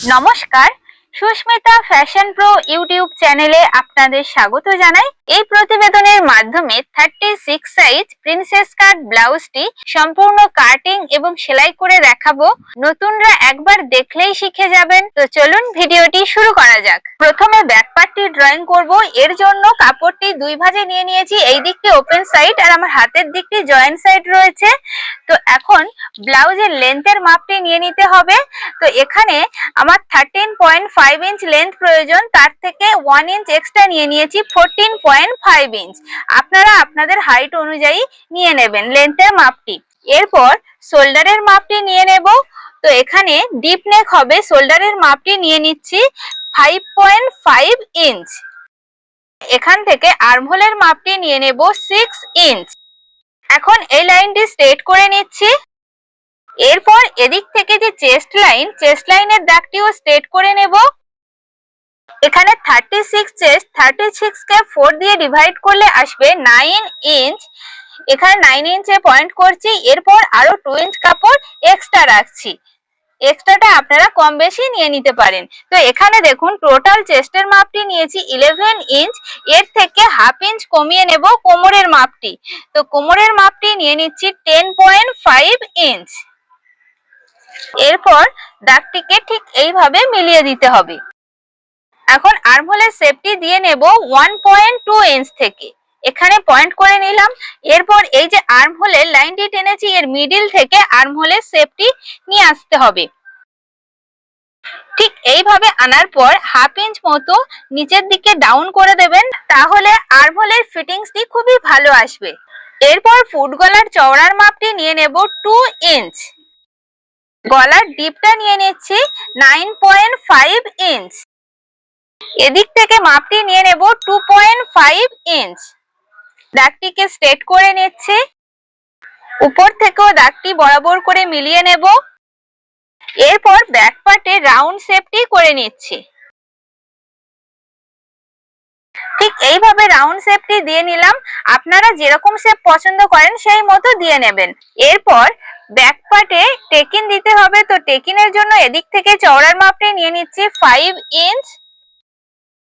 নমস্কার Susmita fashion pro YouTube চ্যানেলে আপনাদের স্বাগত জানাই। এই প্রতিবেদনের মাধ্যমে thirty six size princess cut ব্লাউজটি সম্পূর্ণ কাটিং এবং সেলাই করে দেখাবো। নতুনরা একবার দেখলেই শিখে যাবেন। তো চলুন ভিডিওটি শুরু করা যাক। প্রথমে ব্যাক পার্টটি ড্রয়িং করব। এর জন্য কাপড়টি দুই ভাজে নিয়ে নিয়েছি। এই দিকটি ওপেন সাইড আর আমার হাতের দিকটি জয়েন্ট সাইড রয়েছে। তো এখন ব্লাউজের লেন্থের মাপটি নিয়ে নিতে হবে। তো এখানে আমার thirteen point five inch length প্রয়োজন। তার থেকে ওয়ান ইঞ্চ এক্সট্রা নিয়ে নিয়েছি। ফোরটিন পয়েন্ট ফাইভ ইঞ্চ আপনারা আপনাদের হাইট অনুযায়ী নিয়ে নেবেন লেন্থের মাপটি। এরপর শোল্ডারের মাপটি নিয়ে নেব। তো এখানে ডিপ নেক হবে শোল্ডারের মাপটি নিয়ে নিচ্ছি ফাইভ পয়েন্ট ফাইভ ইঞ্চ এখান থেকে আর্মহোলের মাপটি নিয়ে নেব সিক্স ইঞ্চ এখন এই লাইনটি স্ট্রেট করে নিচ্ছি। এরপর এদিক থেকে যে চেস্ট লাইন চেস্ট লাইনের দাগটিও স্ট্রেট করে নেব। এখানে thirty six chest thirty six কে ফোর দিয়ে ডিভাইড করলে আসবে নাইন ইঞ্চ এখানে নাইন ইঞ্চে পয়েন্ট করছি, এরপর আরও টু ইঞ্চ কাপড় এক্সট্রা রাখছি। এক্সট্রাটা আপনারা কম বেশি নিয়ে নিতে পারেন। তো এখানে দেখুন টোটাল চেস্টের মাপটি নিয়েছি ইলেভেন ইঞ্চ এর থেকে হাফ ইঞ্চ কমিয়ে নেব কোমরের মাপটি। তো কোমরের মাপটি নিয়ে নিচ্ছি টেন পয়েন্ট ফাইভ ইঞ্চ এরপর দাগটিকে ঠিক এইভাবে মিলিয়ে দিতে হবে। এখন আর্মহোলের সেফটি দিয়ে নেব ওয়ান পয়েন্ট টু ইঞ্চ থেকে। এখানে পয়েন্ট করে নিলাম। এরপর এই যে আর্মহোলের লাইনটি টেনেছি, এর মিডিল থেকে আর্মহোলের সেফটি নিয়ে আসতে হবে। ঠিক এইভাবে আনার পর হাফ ইঞ্চ মতো নিচের দিকে ডাউন করে দেবেন, তাহলে আর্মহোলের ফিটিংসটি খুবই ভালো আসবে। এরপর ফুট গলার চওড়ার মাপটি নিয়ে নেব টু ইঞ্চ গলার ডিপটা নিয়ে নিচ্ছি নাইন পয়েন্ট ফাইভ ইঞ্চ এদিক থেকে মাপটি নিয়ে নেব টু পয়েন্ট ফাইভ ইঞ্চ দাগটিকে স্ট্রেট করে নিচ্ছি। উপর থেকেও দাগটি বরাবর করে মিলিয়ে নেব। এরপর ব্যাক পার্টে রাউন্ড শেপটি করে নিচ্ছি। ঠিক এইভাবে রাউন্ড শেপটি দিয়ে নিলাম। আপনারা যেরকম শেপ পছন্দ করেন সেই মতো দিয়ে নেবেন। এরপর ব্যাক পার্টে টেকিন দিতে হবে। তো টেকিনের জন্য এদিক থেকে চওড়ার মাপটি নিয়ে নিচ্ছি ফাইভ ইঞ্চ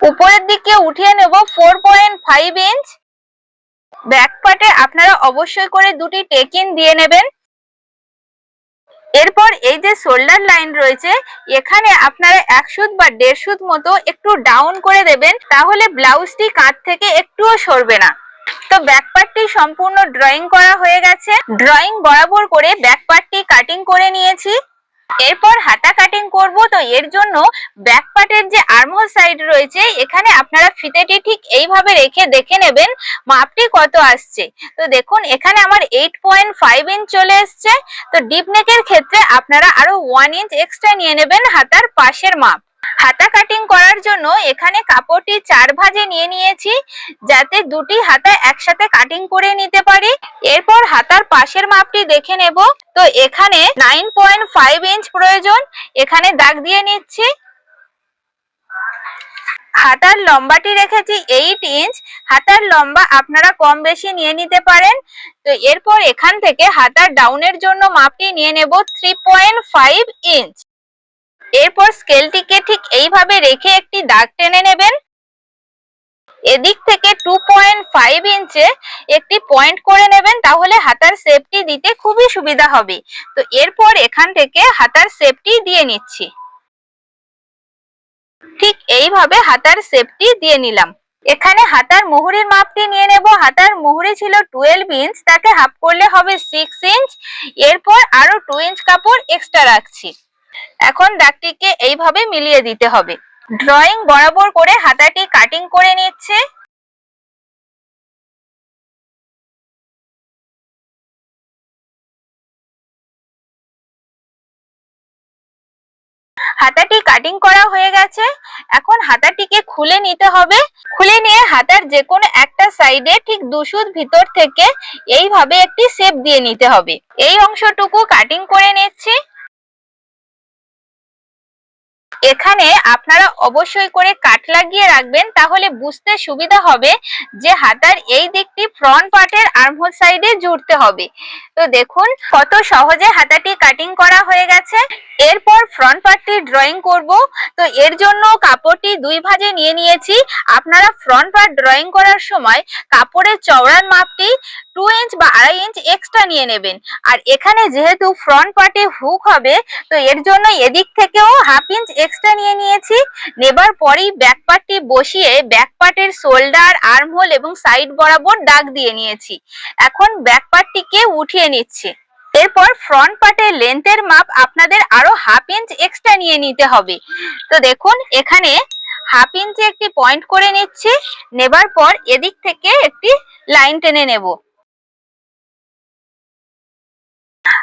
উপরের দিকে উঠিয়ে নেব four point five inch back পার্টে আপনারা অবশ্যই করে দুটি টেকিন দিয়ে নেবেন। এরপর এই যে শোল্ডার লাইন রয়েছে, এখানে আপনারা এক বা দেড় মতো একটু ডাউন করে দেবেন, তাহলে ব্লাউজটি কাঁধ থেকে একটুও সরবে না। তো ব্যাক পার্টটি সম্পূর্ণ ড্রয়িং করা হয়ে গেছে। ড্রয়িং বরাবর করে ব্যাক পার্টটি কাটিং করে নিয়েছি। এরপর হাতা কাটিং করব, তো এর জন্য ব্যাক পার্টের যে আর্মহোল সাইড রয়েছে, এখানে আপনারা ফিতেটি ঠিক এইভাবে রেখে দেখে নেবেন মাপটি কত আসছে। তো দেখুন, এখানে আমার এইট পয়েন্ট ফাইভ ইঞ্চ চলে এসছে। তো ডিপ নেকের ক্ষেত্রে আপনারা আরও ওয়ান ইঞ্চ এক্সট্রা নিয়ে নেবেন হাতার পাশের মাপ। হাতা কাটিং করার জন্য এখানে কাপড়টি চার ভাজে নিয়ে নিয়েছি, যাতে দুটি হাতা একসাথে কাটিং করে নিতে পারি। এরপর হাতার পাশের মাপটি দেখে নেব। তো এখানে নাইন পয়েন্ট ফাইভ ইঞ্চ প্রয়োজন। এখানে দাগ দিয়ে নিচ্ছি। হাতার লম্বাটি রেখেছি এইট ইঞ্চ হাতার লম্বা আপনারা কম বেশি নিয়ে নিতে পারেন। তো এরপর এখান থেকে হাতার ডাউনের জন্য মাপটি নিয়ে নেব থ্রি পয়েন্ট ফাইভ ইঞ্চ এরপর স্কেলটিকে ঠিক এইভাবে রেখে একটি দাগ টেনে নেবেন। এদিক থেকে টু পয়েন্ট ফাইভ ইঞ্চে একটি পয়েন্ট করে নেবেন, তাহলে হাতার শেপটি দিতে খুবই সুবিধা হবে। তো এরপর এখান থেকে হাতার শেপটি দিয়ে নিচ্ছি। ঠিক এইভাবে হাতার শেপটি দিয়ে নিলাম। এখানে হাতার মুহুরির মাপটি নিয়ে নেব। হাতার মুহুরি ছিল টুয়েলভ ইঞ্চ, তাকে হাফ করলে হবে সিক্স ইঞ্চ। এরপর আরও টু ইঞ্চ কাপড় এক্সট্রা রাখছি। এখন দাগটিকে এইভাবে মিলিয়ে দিতে হবে। ড্রয়িং বরাবর করে হাতাটি কাটিং করে নিচ্ছে। হাতাটি কাটিং করা হয়ে গেছে। এখন হাতাটিকে খুলে নিতে হবে। খুলে নিয়ে হাতার যে কোনো একটা সাইডে ঠিক দুশুদ ভিতর থেকে এইভাবে একটি শেপ দিয়ে নিতে হবে। এই অংশটুকু কাটিং করে নিচ্ছি। এখানে আপনারা অবশ্যই করে কাট লাগিয়ে রাখবেন, তাহলে বুঝতে সুবিধা হবে যে হাতার এই দিকটি ফ্রন্ট পার্টের আর্মহোল সাইডে জুড়তে হবে। তো দেখুন কত সহজে হাতাটি কাটিং করা হয়ে গেছে। এরপর ফ্রন্ট পার্টটি ড্রয়িং করব। তো এর জন্য কাপড়টি দুই ভাজে নিয়ে নিয়েছি। আপনারা ফ্রন্ট পার্ট ড্রয়িং করার সময় কাপড়ের চওড়ার মাপটি টু ইঞ্চ বা আড়াই ইঞ্চ এক্সট্রা নিয়ে নেবেন। আর এখানে যেহেতু ফ্রন্ট পার্টে হুক হবে, তো এর জন্য এদিক থেকেও হাফ ইঞ্চ এক্সট্রা নিয়ে নিয়েছি। নেবার পরেই ব্যাক পার্টটি বসিয়ে ব্যাক পার্টের শোল্ডার আর্মহোল এবং সাইড বরাবর দাগ দিয়ে নিয়েছি। এখন ব্যাক পার্টটিকে উঠিয়ে নিচ্ছি। এরপর ফ্রন্ট পার্টের লেন্থের মাপ আপনাদের আরও হাফ ইঞ্চ এক্সট্রা নিয়ে নিতে হবে। তো দেখুন, এখানে হাফ ইঞ্চি একটি পয়েন্ট করে নিচ্ছি। নেবার পর এদিক থেকে একটি লাইন টেনে নেব।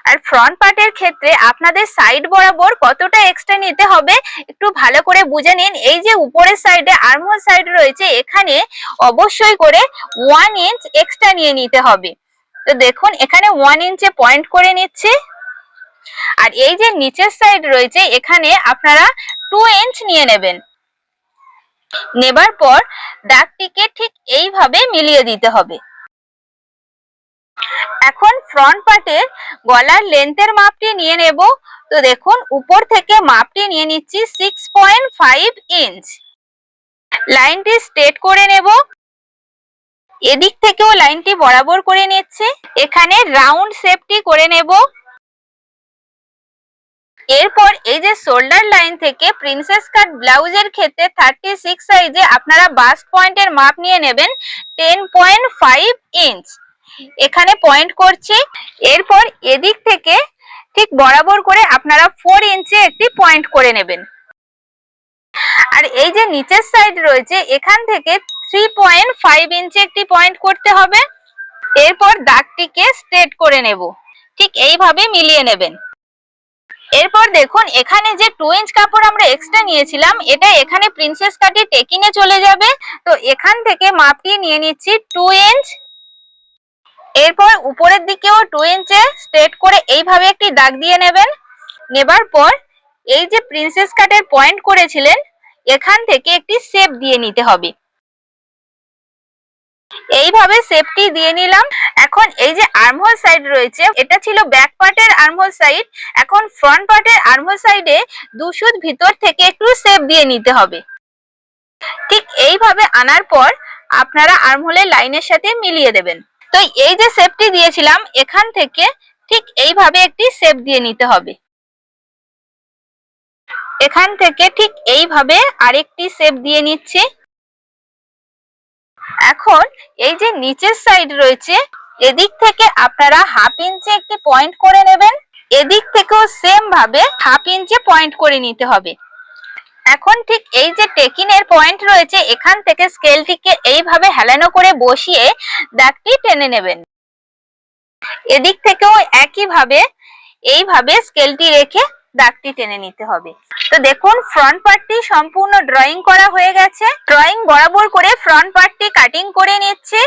আর ফ্রন্ট পার্টের ক্ষেত্রে আপনাদের সাইড বরাবর কতটা এক্সট্রা নিতে হবে একটু ভালো করে বুঝে নিন। এই যে উপরের সাইডে আর্মহোল সাইড রয়েছে, এখানে অবশ্যই করে ওয়ান ইঞ্চ এক্সট্রা নিয়ে নিতে হবে। তো দেখুন, এখানে ওয়ান ইঞ্চে পয়েন্ট করে নিচ্ছি। আর এই যে নিচের সাইড রয়েছে, এখানে আপনারা টু ইঞ্চ নিয়ে নেবেন। নেবার পর দাগটিকে ঠিক এইভাবে মিলিয়ে দিতে হবে। এখন ফ্রন্ট পার্টের গলার লেন্থের মাপটি নিয়ে নেব। তো দেখুন, উপর থেকে মাপটি নিয়ে নিচ্ছি সিক্স পয়েন্ট ফাইভ ইঞ্চ লাইনটি স্ট্রেট করে নেব। এদিক থেকেও লাইনটি বরাবর করে নিচ্ছে। এখানে রাউন্ড শেপটি করে নেব। এরপর এই যে শোল্ডার লাইন থেকে প্রিন্সেস কাট ব্লাউজের ক্ষেত্রে থার্টি সিক্স সাইজে আপনারা বাস্ট পয়েন্টের মাপ নিয়ে নেবেন টেন পয়েন্ট ফাইভ ইঞ্চ এখানে পয়েন্ট করছি। এরপর এদিক থেকে ঠিক বরাবর করে আপনারা ফোর ইঞ্চে একটি পয়েন্ট করে নেবেন। আর এই যে নিচের সাইড রয়েছে, এখান থেকে থ্রি পয়েন্ট ফাইভ ইঞ্চে একটি পয়েন্ট করতে হবে। এরপর দাগটিকে স্ট্রেট করে নেব। ঠিক এইভাবে মিলিয়ে নেবেন। এরপর দেখুন, এখানে যে টু ইঞ্চ কাপড় আমরা এক্সট্রা নিয়েছিলাম, এটা এখানে প্রিন্সেস কাটে টেকিনে চলে যাবে। তো এখান থেকে মাপটি নিয়ে নিচ্ছি টু ইঞ্চ এরপর উপরের দিকেও টু ইঞ্চে স্ট্রেট করে এইভাবে একটি দাগ দিয়ে নেবেন। নেবার পর এই যে প্রিন্সেস কাটের পয়েন্ট করেছিলেন, এখান থেকে একটি শেপ দিয়ে নিতে হবে। এইভাবে শেপটি দিয়ে নিলাম। এখন এই যে আর্মহোল সাইড রয়েছে, এটা ছিল ব্যাক পার্টের আর্মহোল সাইড এখন ফ্রন্ট পার্টের আর্মহোল সাইডে দুশুদ ভিতর থেকে একটু শেপ দিয়ে নিতে হবে। ঠিক এইভাবে আনার পর আপনারা আর্মহোলের লাইনের সাথে মিলিয়ে দেবেন। তো এই যে শেপটি দিয়েছিলাম, এখান থেকে ঠিক এইভাবে একটি শেপ দিয়ে নিতে হবে। এখান থেকে ঠিক এইভাবে আরেকটি শেপ দিয়ে নিচ্ছি। এখন এই যে নিচের সাইড রয়েছে, এদিক থেকে আপনারা হাফ ইঞ্চে একটি পয়েন্ট করে নেবেন, এদিক থেকেও সেম ভাবে হাফ ইঞ্চে পয়েন্ট করে নিতে হবে। এখন ঠিক এই যে টেকিনের পয়েন্ট রয়েছে, এখান থেকে স্কেলটিকে এইভাবে হেলানো করে বসিয়ে দাগটি টেনে নেবেন। এদিক থেকেও একইভাবে, এইভাবে স্কেলটি রেখে দাগটি টেনে নিতে হবে। তো দেখুন ফ্রন্ট পার্টটি সম্পূর্ণ ড্রয়িং করা হয়ে গেছে। ড্রয়িং বরাবর করে ফ্রন্ট পার্টটি কাটিং করে নিচ্ছে।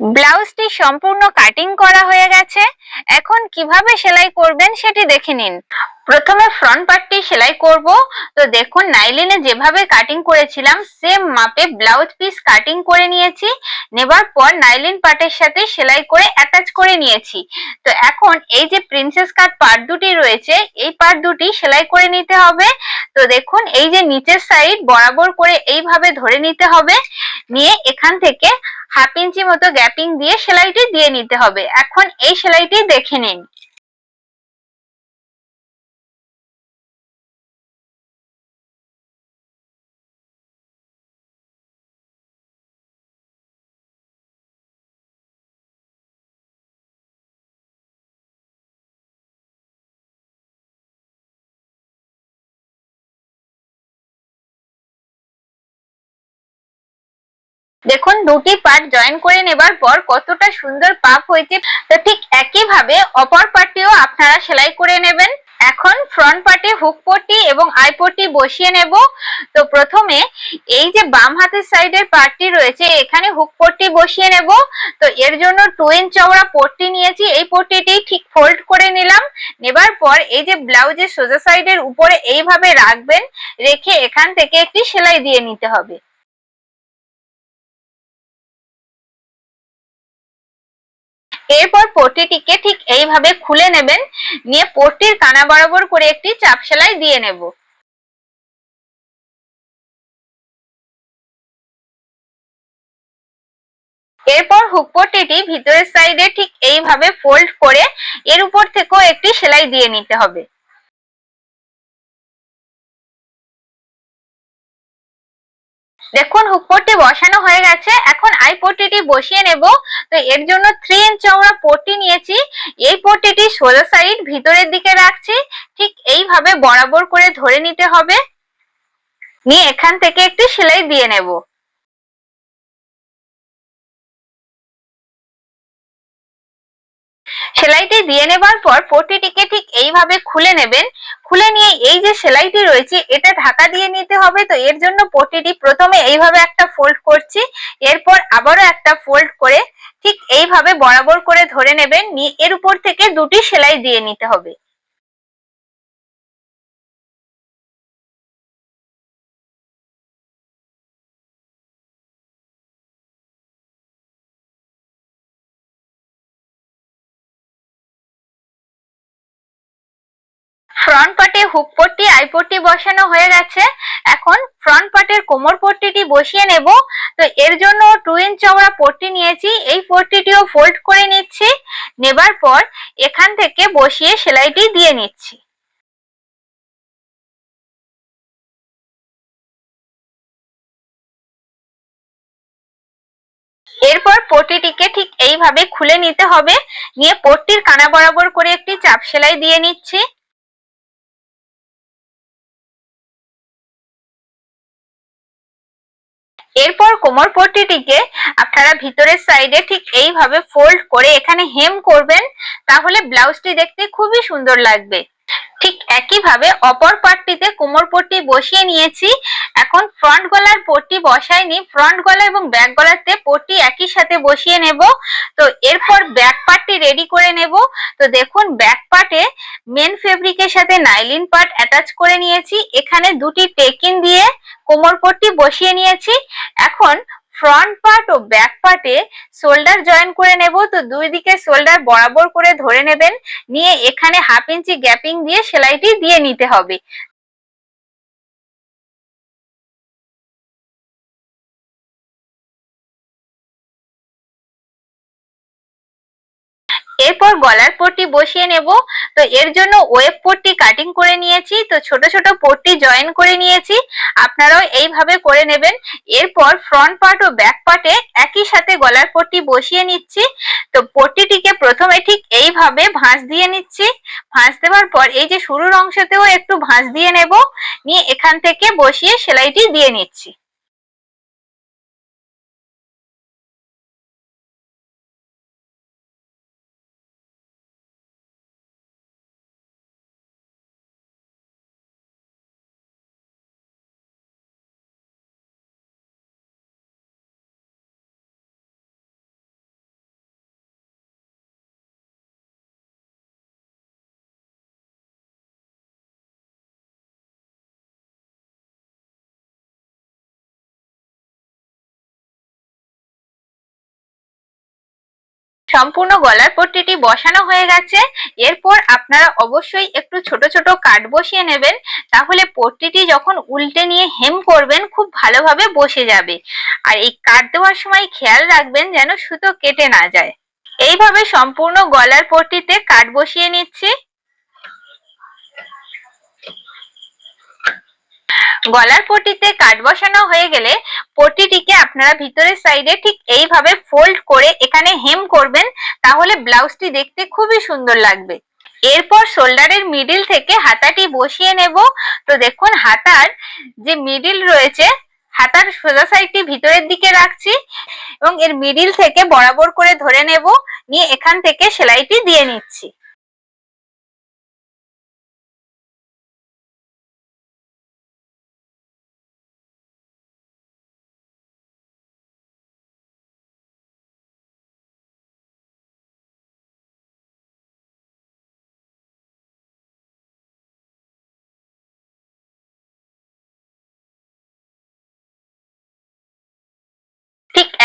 ব্লাউজটি সম্পূর্ণ কাটিং করা হয়ে গেছে। এখন কীভাবে সেলাই করবেন সেটি দেখে নিন। প্রথমে ফ্রন্ট পার্টটি সেলাই করব। তো দেখুন নাইলিনে যেভাবে কাটিং করেছিলাম সেম মাপে ব্লাউজ পিস কাটিং করে নিয়েছি। নেবার পর নাইলিন পার্টের সাথে সেলাই করে অ্যাটাচ করে নিয়েছি। তো এখন এই যে প্রিন্সেস কাট পার্ট দুটি রয়েছে, এই পার্ট দুটি সেলাই করে নিতে হবে। তো দেখুন, এই যে নিচের সাইড বরাবর করে এইভাবে ধরে নিতে হবে। নিয়ে এখান থেকে হাফ ইঞ্চি মতো গ্যাপিং দিয়ে সেলাইটি দিয়ে নিতে হবে। এখন এই সেলাইটি দেখে নিন। দেখুন, দুটি পার্ট জয়েন করে নেবার পর কতটা সুন্দর পাপ হয়েছে, তো ঠিক একইভাবে অপর পার্টটিও আপনারা সেলাই করে নেবেন। এখন ফ্রন্ট পার্টে হুক পট্টি এবং আই পট্টি বসিয়ে নেব। তো প্রথমে এই যে বাম হাতের সাইডের পার্টটি রয়েছে, এখানে হুক পট্টি বসিয়ে নেব। তো এর জন্য টু ইঞ্চ চওড়া পট্টি নিয়েছি, এই পট্টিটি ঠিক ফোল্ড করে নিলাম। নেবার পর এই যে ব্লাউজের সোজা সাইডের উপরে এইভাবে রাখবেন, রেখে এখান থেকে একটি সেলাই দিয়ে নিতে হবে। এরপর পট্টিটিকে ঠিক এইভাবে খুলে নেবেন, নিয়ে পট্টির কানা বরাবর করে একটি চাপ সেলাই দিয়ে নেব। এরপর হুক পট্টিটি ভিতরের সাইডে ঠিক এইভাবে ফোল্ড করে এর উপর থেকেও একটি সেলাই দিয়ে নিতে হবে। দেখুন হুক বসানো হয়ে গেছে। এখন আই পট্টিটি বসিয়ে নেব। তো এর জন্য থ্রি ইঞ্চ চওড়া পট্টি নিয়েছি। এই পট্টিটি সোজা সাইড ভিতরের দিকে রাখছি। ঠিক এইভাবে বরাবর করে ধরে নিতে হবে। নিয়ে এখান থেকে একটি সেলাই দিয়ে নেব। সেলাইটি দিয়ে নেবার পর পট্টিটিকে ঠিক এইভাবে খুলে নেবেন। খুলে নিয়ে এই যে সেলাইটি রয়েছে, এটা ঢাকা দিয়ে নিতে হবে। তো এর জন্য পটিটি প্রথমে এইভাবে একটা ফোল্ড করছি, এরপর আবারও একটা ফোল্ড করে ঠিক এইভাবে বরাবর করে ধরে নেবেন। নিয়ে এর উপর থেকে দুটি সেলাই দিয়ে নিতে হবে। ফ্রন্ট পার্টে হুক পট্টি আই পট্টি বসানো হয়ে গেছে। এখন ফ্রন্ট পার্টের কোমর পট্টিটি বসিয়ে নেব। তো এর জন্য টু ইঞ্চ চওড়া পট্টি নিয়েছি। এই পট্টিটিও ফোল্ড করে নিচ্ছি। নেবার পর এখান থেকে বসিয়ে সেলাইটি দিয়ে নিচ্ছি। এরপর পট্টিটিকে ঠিক এইভাবে খুলে নিতে হবে। নিয়ে পট্টির কানা বরাবর করে একটি চাপ সেলাই দিয়ে নিচ্ছি। এরপর কোমর পট্টিটিকে আপনারা ভিতরের সাইডে ঠিক এইভাবে ফোল্ড করে এখানে হেম করবেন, তাহলে ব্লাউজটি দেখতে খুবই সুন্দর লাগবে। ঠিক একইভাবে অপর পার্টটিতে কোমর পট্টি বসিয়ে নিয়েছি। এখন ফ্রন্ট গলার পট্টি বসাইনি। ফ্রন্ট গলা এবং ব্যাক গলাতে পট্টি একই সাথে বসিয়ে নেব। তো এরপর ব্যাক পার্টটি রেডি করে নেব। তো দেখুন ব্যাক পার্টে মেন ফেব্রিকের সাথে নাইলিন পার্ট অ্যাটাচ করে নিয়েছি। এখানে দুটি টেকিন দিয়ে কোমর পট্টি বসিয়ে নিয়েছি। এখন ফ্রন্ট পার্ট ও ব্যাক পার্টে শোল্ডার জয়েন করে নেব। তো দুই দিকে শোল্ডার বরাবর করে ধরে নেবেন। নিয়ে এখানে হাফ ইঞ্চি গ্যাপিং দিয়ে সেলাইটি দিয়ে নিতে হবে। এরপর গলার পট্টি বসিয়ে নেব। তো এর জন্য ওয়েব পট্টি কাটিং করে নিয়েছি। তো ছোট ছোট পট্টি জয়েন করে নিয়েছি। আপনারাও এইভাবে করে নেবেন। এরপর ফ্রন্ট পার্ট ও ব্যাক পার্টে একই সাথে গলার পট্টি বসিয়ে নিচ্ছি। তো পট্টিটিকে প্রথমে ঠিক এইভাবে ভাঁজ দিয়ে নিচ্ছি। ভাঁজ দেওয়ার পর এই যে শুরুর অংশতেও একটু ভাঁজ দিয়ে নেব। নিয়ে এখান থেকে বসিয়ে সেলাইটি দিয়ে নিচ্ছি। সম্পূর্ণ গলার পট্টিটি বসানো হয়ে গেছে। এরপর আপনারা অবশ্যই একটু ছোট ছোট কাট বসিয়ে নেবেন। তাহলে পট্টিটি যখন উল্টে নিয়ে হেম করবেন, খুব ভালোভাবে বসে যাবে। আর এই কাট দেওয়ার সময় খেয়াল রাখবেন যেন সুতো কেটে না যায়। এইভাবে সম্পূর্ণ গলার পট্টিতে কাট বসিয়ে নিচ্ছি। গলার পটিতে কাট বসানো হয়ে গেলে পটিটিকে আপনারা ভিতরের সাইডে ঠিক এইভাবে ফোল্ড করে এখানে হেম করবেন, তাহলে ব্লাউজটি দেখতে খুবই সুন্দর লাগবে। এরপর শোল্ডারের মিডিল থেকে হাতাটি বসিয়ে নেব। তো দেখুন, হাতার যে মিডিল রয়েছে, হাতার সোজা সাইডটি ভিতরের দিকে রাখছি এবং এর মিডিল থেকে বরাবর করে ধরে নেব। নিয়ে এখান থেকে সেলাইটি দিয়ে নিচ্ছি।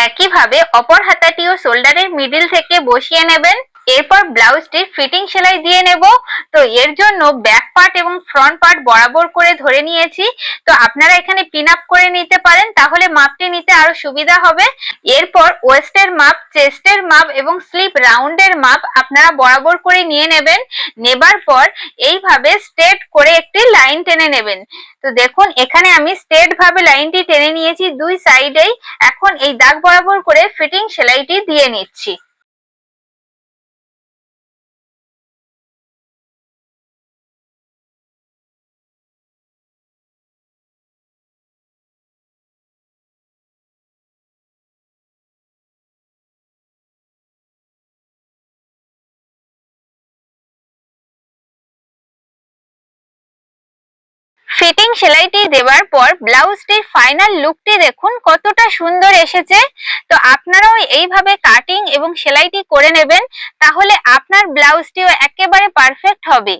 একইভাবে অপর হাতাটিও শোল্ডারের মিডিল থেকে বসিয়ে নেবেন। এরপর ব্লাউজটির ফিটিং সেলাই দিয়ে নেব। তো এর জন্য ব্যাক পার্ট এবং ফ্রন্ট পার্ট বরাবর করে ধরে নিয়েছি। তো আপনারা এখানে পিন আপ করে নিতে পারেন, তাহলে মাপটি নিতে আরও সুবিধা হবে। এরপর ওয়েস্টের মাপ চেস্টের মাপ এবং স্লিপ রাউন্ডের মাপ আপনারা বরাবর করে নিয়ে নেবেন। নেবার পর এইভাবে স্ট্রেট করে একটি লাইন টেনে নেবেন। তো দেখুন, এখানে আমি স্ট্রেট ভাবে লাইনটি টেনে নিয়েছি দুই সাইডেই এখন এই দাগ বরাবর করে ফিটিং সেলাইটি দিয়ে নিচ্ছি। ফিটিং সেলাইটি দেওয়ার পর ব্লাউজটির ফাইনাল লুকটি দেখুন কতটা সুন্দর এসেছে। তো আপনারাও এইভাবে কাটিং এবং সেলাইটি করে নেবেন, তাহলে আপনার ব্লাউজটিও একেবারে পারফেক্ট হবে।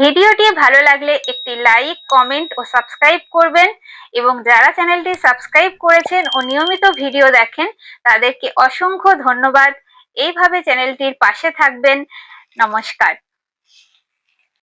ভিডিওটি ভালো লাগলে একটি লাইক কমেন্ট ও সাবস্ক্রাইব করবেন এবং যারা চ্যানেলটি সাবস্ক্রাইব করেছেন ও নিয়মিত ভিডিও দেখেন, তাদেরকে অসংখ্য ধন্যবাদ। এইভাবে চ্যানেলটির পাশে থাকবেন। নমস্কার।